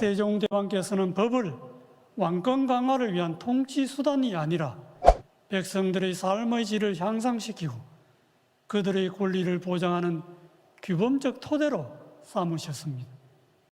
세종대왕께서는 법을 왕권 강화를 위한 통치 수단이 아니라 백성들의 삶의 질을 향상시키고 그들의 권리를 보장하는 규범적 토대로 삼으셨습니다.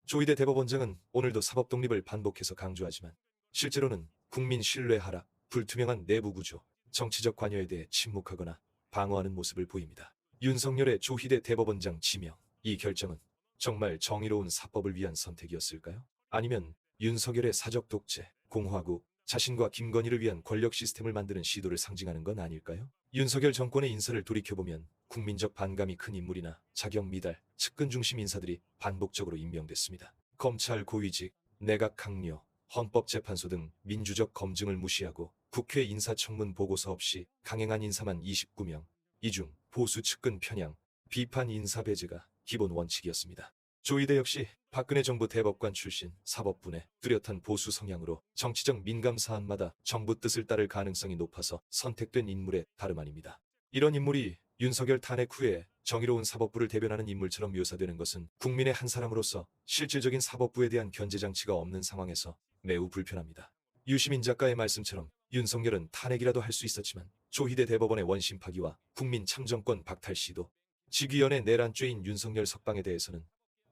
조희대 대법원장은 오늘도 사법 독립을 반복해서 강조하지만 실제로는 국민 신뢰 하락, 불투명한 내부 구조, 정치적 관여에 대해 침묵하거나 방어하는 모습을 보입니다. 윤석열의 조희대 대법원장 지명, 이 결정은 정말 정의로운 사법을 위한 선택이었을까요? 아니면 윤석열의 사적 독재, 공화국, 자신과 김건희를 위한 권력 시스템을 만드는 시도를 상징하는 건 아닐까요? 윤석열 정권의 인사를 돌이켜보면 국민적 반감이 큰 인물이나 자격 미달, 측근 중심 인사들이 반복적으로 임명됐습니다. 검찰 고위직, 내각 강요, 헌법재판소 등 민주적 검증을 무시하고 국회 인사청문 보고서 없이 강행한 인사만 29명, 이 중 보수 측근 편향, 비판 인사 배제가 기본 원칙이었습니다. 조희대 역시 박근혜 정부 대법관 출신 사법부내 뚜렷한 보수 성향으로 정치적 민감 사안마다 정부 뜻을 따를 가능성이 높아서 선택된 인물의 다름 아닙니다. 이런 인물이 윤석열 탄핵 후에 정의로운 사법부를 대변하는 인물처럼 묘사되는 것은 국민의 한 사람으로서 실질적인 사법부에 대한 견제 장치가 없는 상황에서 매우 불편합니다. 유시민 작가의 말씀처럼 윤석열은 탄핵이라도 할 수 있었지만 조희대 대법원의 원심 파기와 국민 참정권 박탈 시도, 직위원의 내란죄인 윤석열 석방에 대해서는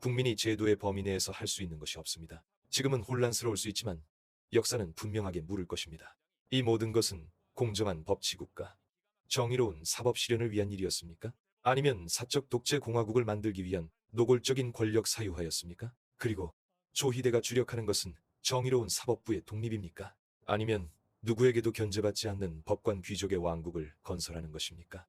국민이 제도의 범위 내에서 할 수 있는 것이 없습니다. 지금은 혼란스러울 수 있지만 역사는 분명하게 물을 것입니다. 이 모든 것은 공정한 법치국가, 정의로운 사법 실현을 위한 일이었습니까? 아니면 사적 독재 공화국을 만들기 위한 노골적인 권력 사유화였습니까? 그리고 조희대가 주력하는 것은 정의로운 사법부의 독립입니까? 아니면 누구에게도 견제받지 않는 법관 귀족의 왕국을 건설하는 것입니까?